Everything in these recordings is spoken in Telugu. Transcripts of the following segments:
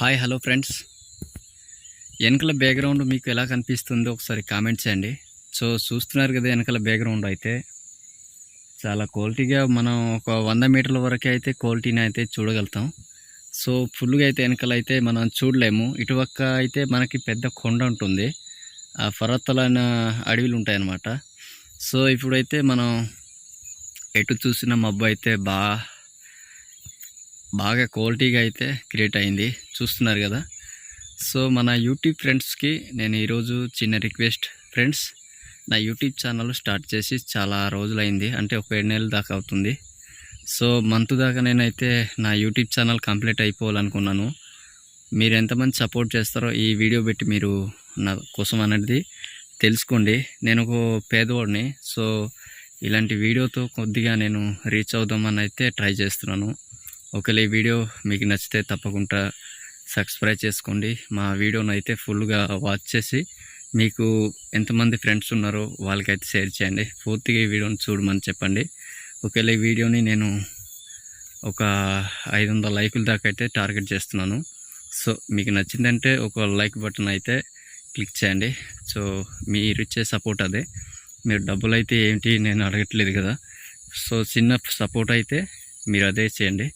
హాయ్ హలో ఫ్రెండ్స్ వెనకల బ్యాక్గ్రౌండ్ మీకు ఎలా కనిపిస్తుందో ఒకసారి కామెంట్ చేయండి. సో చూస్తున్నారు కదా వెనకల బ్యాక్గ్రౌండ్ అయితే. చాలా క్వాలిటీగా మనం ఒక వంద మీటర్ల వరకు అయితే క్వాలిటీని అయితే చూడగలుగుతాం. సో ఫుల్గా అయితే వెనకల అయితే మనం చూడలేము. ఇటువక్క అయితే మనకి పెద్ద కొండ ఉంటుంది. ఆ పర్వతాలైన అడవిలు ఉంటాయన్నమాట. సో ఇప్పుడైతే మనం ఎటు చూసిన మబ్బు అయితే బాగా బాగా క్వాలిటీగా అయితే క్రియేట్ అయింది. చూస్తున్నారు కదా. సో మన యూట్యూబ్ ఫ్రెండ్స్కి నేను ఈరోజు చిన్న రిక్వెస్ట్ ఫ్రెండ్స్ నా యూట్యూబ్ ఛానల్ స్టార్ట్ చేసి చాలా రోజులైంది. అంటే ఒక ఏడు నెలల దాకా అవుతుంది. సో మంత్ దాకా నేనైతే నా యూట్యూబ్ ఛానల్ కంప్లీట్ అయిపోవాలనుకున్నాను. మీరు ఎంతమంది సపోర్ట్ చేస్తారో ఈ వీడియో పెట్టి మీరు నా కోసం అనేది తెలుసుకోండి. నేను ఒక పేదవాడిని. సో ఇలాంటి వీడియోతో కొద్దిగా నేను రీచ్ అవుదామని అయితే ట్రై చేస్తున్నాను. ఒకవేళ ఈ వీడియో మీకు నచ్చితే తప్పకుండా సబ్స్క్రైబ్ చేసుకోండి. మా వీడియోను అయితే ఫుల్గా వాచ్ చేసి మీకు ఎంతమంది ఫ్రెండ్స్ ఉన్నారో వాళ్ళకైతే షేర్ చేయండి. పూర్తిగా ఈ వీడియోని చూడమని చెప్పండి. ఒకవేళ ఈ వీడియోని నేను ఒక ఐదు వందల లైకుల దాకా అయితే టార్గెట్ చేస్తున్నాను. సో మీకు నచ్చిందంటే ఒక లైక్ బటన్ అయితే క్లిక్ చేయండి. సో మీరు ఇచ్చే సపోర్ట్ అదే. మీరు డబ్బులు అయితే ఏంటి నేను అడగట్లేదు కదా. సో చిన్న సపోర్ట్ అయితే మీరు అదే చేయండి.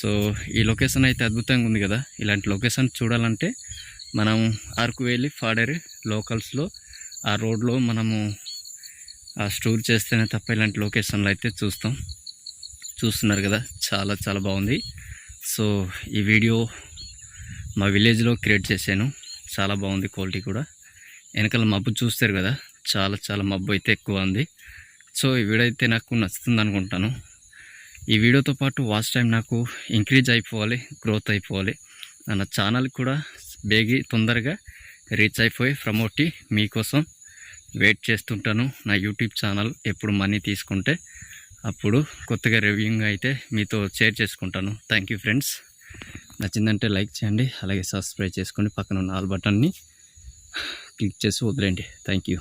సో ఈ లొకేషన్ అయితే అద్భుతంగా ఉంది కదా. ఇలాంటి లొకేషన్ చూడాలంటే మనం అరకు వెళ్ళి ఫాడేరి లోకల్స్లో ఆ రోడ్లో మనము ఆ స్టోర్ చేస్తేనే తప్ప ఇలాంటి లొకేషన్లు అయితే చూస్తాం. చూస్తున్నారు కదా చాలా చాలా బాగుంది. సో ఈ వీడియో మా విలేజ్లో క్రియేట్ చేశాను. చాలా బాగుంది క్వాలిటీ కూడా. వెనకాల మబ్బు చూస్తారు కదా చాలా చాలా మబ్బు అయితే ఎక్కువ ఉంది. సో ఈ వీడియో అయితే నాకు నచ్చుతుంది అనుకుంటాను. ఈ వీడియోతో పాటు వాచ్ టైం నాకు ఇంక్రీజ్ అయిపోవాలి గ్రోత్ అయిపోవాలి. నా ఛానల్ కూడా బేగి తొందరగా రీచ్ అయిపోయి ప్రమోట్ మీకోసం వెయిట్ చేస్తుంటాను. నా యూట్యూబ్ ఛానల్ ఎప్పుడు మనీ తీసుకుంటే అప్పుడు కొత్తగా రివ్యూంగ్ అయితే మీతో షేర్ చేసుకుంటాను. థ్యాంక్ యూ ఫ్రెండ్స్ నచ్చిందంటే లైక్ చేయండి అలాగే సబ్స్క్రైబ్ చేసుకోండి. పక్కన ఉన్న ఆల్ బటన్ని క్లిక్ చేసి వదిలేండి థ్యాంక్ యూ